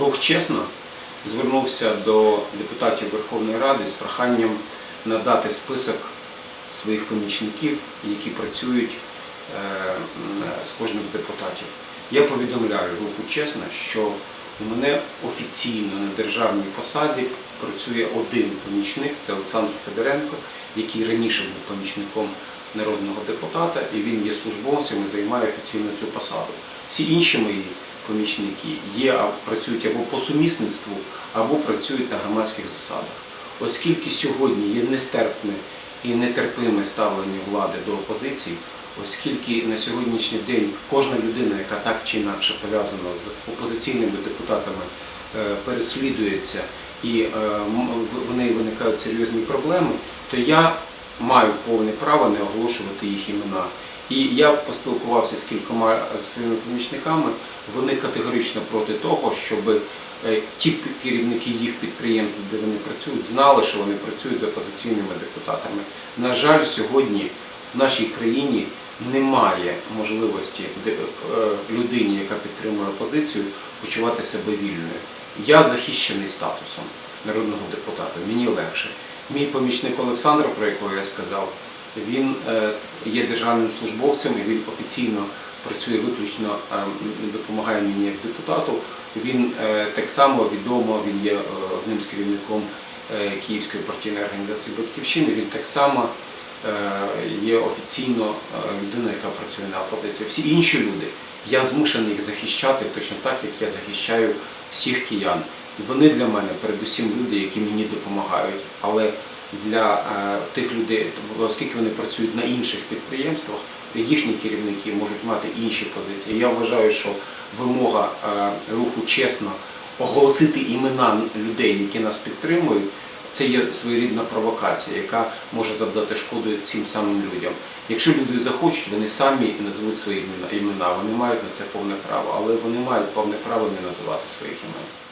Рух чесно звернувся до депутатів Верховної Ради з проханням надати список своїх помічників, які працюють е, з кожним з депутатів. Я повідомляю руху чесно, що у мене офіційно на державній посаді працює один помічник, це Олександр Федоренко, який раніше був помічником народного депутата, і він є службовцем і займає офіційно цю посаду. Всі інші мої помічники є, працюють або по сумісництву, або працюють на громадських засадах. Оскільки сьогодні є нестерпне і нетерпиме ставлення влади до опозиції, оскільки на сьогоднішній день кожна людина, яка так чи інакше пов'язана з опозиційними депутатами, е, переслідується і е, в неї виникають серйозні проблеми, то я маю повне право не оголошувати їх імена. І я поспілкувався з кількома е, своїми помічниками, вони категорично проти того, щоб е, ті керівники їх підприємств, де вони працюють, знали, що вони працюють з опозиційними депутатами. На жаль, сьогодні в нашій країні немає можливості е, людині, яка підтримує опозицію, почувати себе вільною. Я захищений статусом народного депутата, мені легше. Мій помічник Олександр, про якого я сказав, він е, є державним службовцем і він офіційно працює виключно, е, допомагає мені як депутату. Він е, так само відомо, він є одним з керівником Київської партійної організації Батьківщини. Він так само є офіційно людиною, яка працює на опозицію. Всі інші люди, я змушений їх захищати точно так, як я захищаю всіх киян. Вони для мене передусім люди, які мені допомагають. Але для е, тих людей, оскільки вони працюють на інших підприємствах, їхні керівники можуть мати інші позиції. Я вважаю, що вимога е, руху чесно оголосити імена людей, які нас підтримують, це є своєрідна провокація, яка може завдати шкоду цим самим людям. Якщо люди захочуть, вони самі назвуть свої імена- вони мають на це повне право, але вони мають повне право не називати своїх імен.